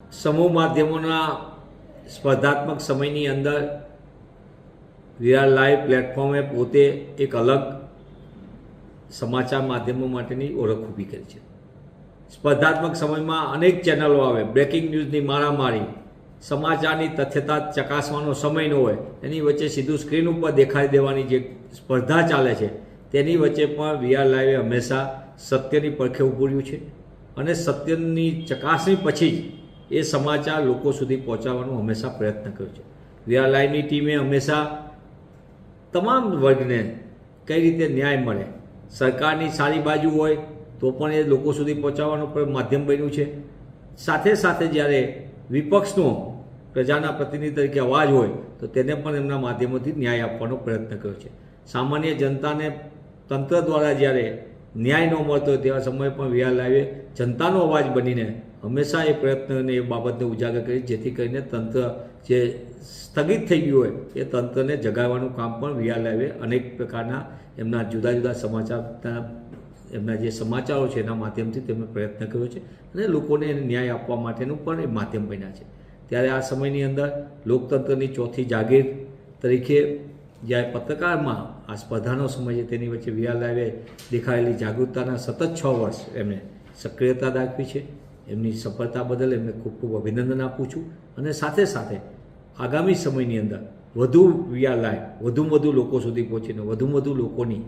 સમૂહ માધ્યમોના સ્પર્ધાત્મક સમયની અંદર વીઆર લાઈવ પ્લેટફોર્મે પોતે એક અલગ સમાચાર માધ્યમો માટેની ઓળખ ઊભી કરી છે. સ્પર્ધાત્મક સમયમાં અનેક ચેનલો આવે. બ્રેકિંગ ન્યૂઝની મારામારી, સમાચારની તથ્યતા ચકાસવાનો સમય ન હોય, એની વચ્ચે સીધું સ્ક્રીન ઉપર દેખાડી દેવાની જે સ્પર્ધા ચાલે છે, તેની વચ્ચે પણ વીઆર લાઈવે હંમેશા સત્યની પડખે ઊભું રહ્યું છે. અને સત્યની ચકાસણી પછી જ એ સમાચાર લોકો સુધી પહોંચાડવાનો હંમેશા પ્રયત્ન કર્યો છે. વીઆર લાઈવની ટીમે હંમેશા તમામ વર્ગને કઈ રીતે ન્યાય મળે, સરકારની સારી બાજુ હોય તો પણ એ લોકો સુધી પહોંચાડવાનું પણ માધ્યમ બન્યું છે? સાથે સાથે જ્યારે વિપક્ષનો પ્રજાના પ્રતિનિધિ તરીકે અવાજ હોય તો તેને પણ એમના માધ્યમોથી ન્યાય આપવાનો પ્રયત્ન કર્યો છે. સામાન્ય જનતાને તંત્ર દ્વારા જ્યારે ન્યાય ન મળતો તેવા સમયે પણ વીઆર લાવીએ. જનતાનો અવાજ બનીને હંમેશા એ પ્રયત્નને એ બાબતને ઉજાગર કરી જેથી કરીને તંત્ર જે સ્થગિત થઈ ગયું હોય એ તંત્રને જગાડવાનું કામ પણ વીઆર લાઈવે અનેક પ્રકારના એમના જુદા જુદા સમાચારના એમના જે સમાચારો છે એના માધ્યમથી તેમણે પ્રયત્ન કર્યો છે અને લોકોને એને ન્યાય આપવા માટેનું પણ એ માધ્યમ બન્યા છે. ત્યારે આ સમયની અંદર લોકતંત્રની ચોથી જાગીર તરીકે જ્યારે પત્રકારમાં આ સ્પર્ધાનો સમય તેની વચ્ચે વીઆર લાઈવે દેખાયેલી જાગૃતતાના સતત છ વર્ષ એમણે સક્રિયતા દાખવી છે. એમની સફળતા બદલ એમને ખૂબ ખૂબ અભિનંદન આપું છું. અને સાથે સાથે આગામી સમયની અંદર વધુ વીઆર લાઈવ વધુમાં વધુ લોકો સુધી પહોંચીને વધુમાં વધુ લોકોની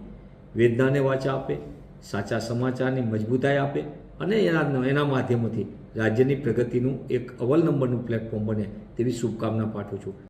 વેદનાને વાચા આપે, સાચા સમાચારની મજબૂતાઈ આપે અને એના એના માધ્યમથી રાજ્યની પ્રગતિનું એક અવ્વલ નંબરનું પ્લેટફોર્મ બને તેવી શુભકામના પાઠવું છું.